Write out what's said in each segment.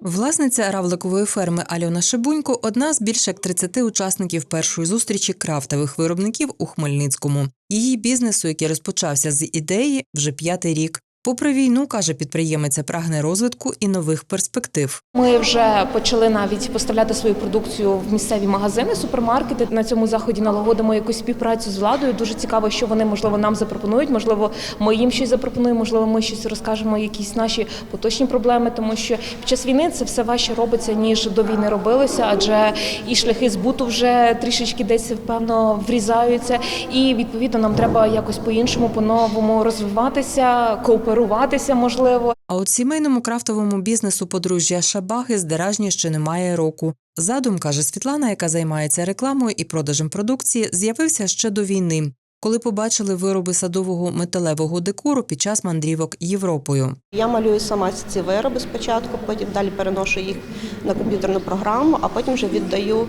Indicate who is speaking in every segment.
Speaker 1: Власниця равликової ферми Альона Шибунько одна з більш як 30 учасників першої зустрічі крафтових виробників у Хмельницькому. Її бізнесу, який розпочався з ідеї, вже п'ятий рік. Попри війну, каже підприємиця, прагне розвитку і нових перспектив.
Speaker 2: Ми вже почали навіть поставляти свою продукцію в місцеві магазини, супермаркети. На цьому заході налагодимо якусь співпрацю з владою. Дуже цікаво, що вони можливо нам запропонують. Можливо, ми їм щось запропонуємо, можливо, ми щось розкажемо, якісь наші поточні проблеми, тому що під час війни це все важче робиться ніж до війни робилося, адже і шляхи збуту вже трішечки десь певно врізаються. І відповідно нам треба якось по-іншому, по-новому розвиватися, кооперуватися, можливо.
Speaker 1: А от сімейному крафтовому бізнесу подружжя Шабаги здеражні ще немає року. Задум, каже Світлана, яка займається рекламою і продажем продукції, з'явився ще до війни, коли побачили вироби садового металевого декору під час мандрівок Європою.
Speaker 3: Я малюю сама ці вироби спочатку, потім далі переношу їх на комп'ютерну програму, а потім вже віддаю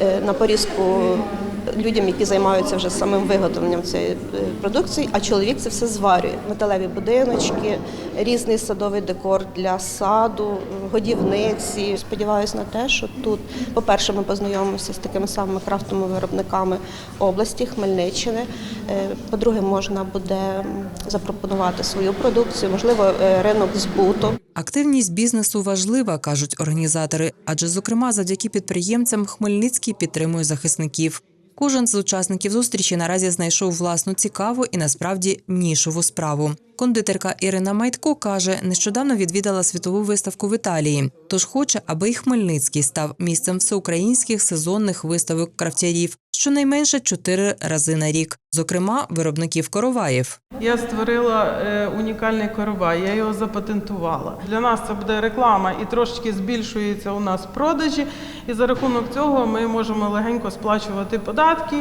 Speaker 3: е, на порізку людям, які займаються вже самим виготовленням цієї е, продукції, а чоловік це все зварює. Металеві будиночки, різний садовий декор для саду, годівниці. Сподіваюся на те, що тут, по-перше, ми познайомимося з такими самими крафтовими виробниками області Хмельниччини. Е, По-друге, можна буде запропонувати свою продукцію, можливо, е, ринок збуту.
Speaker 1: Активність бізнесу важлива, кажуть організатори, адже, зокрема, завдяки підприємцям Хмельницький підтримує захисників. Кожен з учасників зустрічі наразі знайшов власну цікаву і насправді нішову справу. Кондитерка Ірина Майтко каже, нещодавно відвідала світову виставку в Італії, тож хоче, аби й Хмельницький став місцем всеукраїнських сезонних виставок крафтярів щонайменше чотири рази на рік, зокрема виробників короваїв.
Speaker 4: Я створила е, унікальний коровай, я його запатентувала. Для нас це буде реклама і трошки збільшується у нас продажі. І за рахунок цього ми можемо легенько сплачувати податки,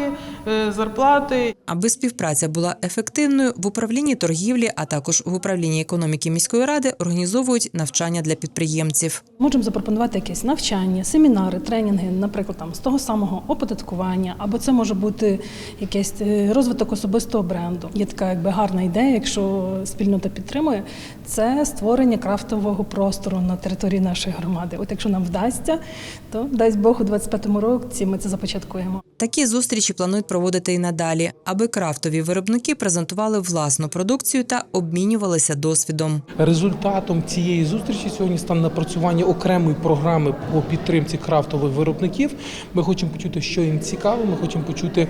Speaker 4: е, зарплати.
Speaker 1: Аби співпраця була ефективною, в управлінні торгівлі, а також в управлінні економіки міської ради організовують навчання для підприємців.
Speaker 5: Можемо запропонувати якесь навчання, семінари, тренінги, наприклад, там з того самого оподаткування, або це може бути якийсь е, розвиток особистого бренду. Є така якби гарна ідея, якщо спільнота підтримує, це створення крафтового простору на території нашої громади. От якщо нам вдасться, то дасть Бог у 25-му році ми це започаткуємо.
Speaker 1: Такі зустрічі планують проводити і надалі, аби крафтові виробники презентували власну продукцію та обмінювалися досвідом.
Speaker 6: Результатом цієї зустрічі сьогодні стане напрацювання окремої програми по підтримці крафтових виробників. Ми хочемо почути, що їм цікаво. Ми хочемо почути,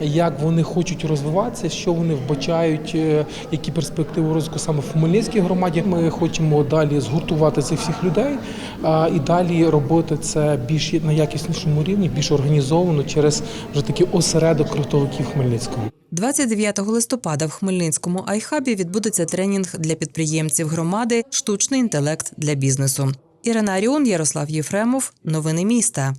Speaker 6: як вони хочуть розвиватися, що вони вбачають, е, які перспективи розвитку саме в Хмельницькій громаді. Ми хочемо далі згуртувати цих всіх людей і далі робити це більш на якіснішому рівні, більш організовано через вже такий осередок крутовиків Хмельницького.
Speaker 1: 29 листопада в Хмельницькому айхабі відбудеться тренінг для підприємців громади Штучний інтелект для бізнесу. Ірина Аріон, Ярослав Єфремов. Новини міста.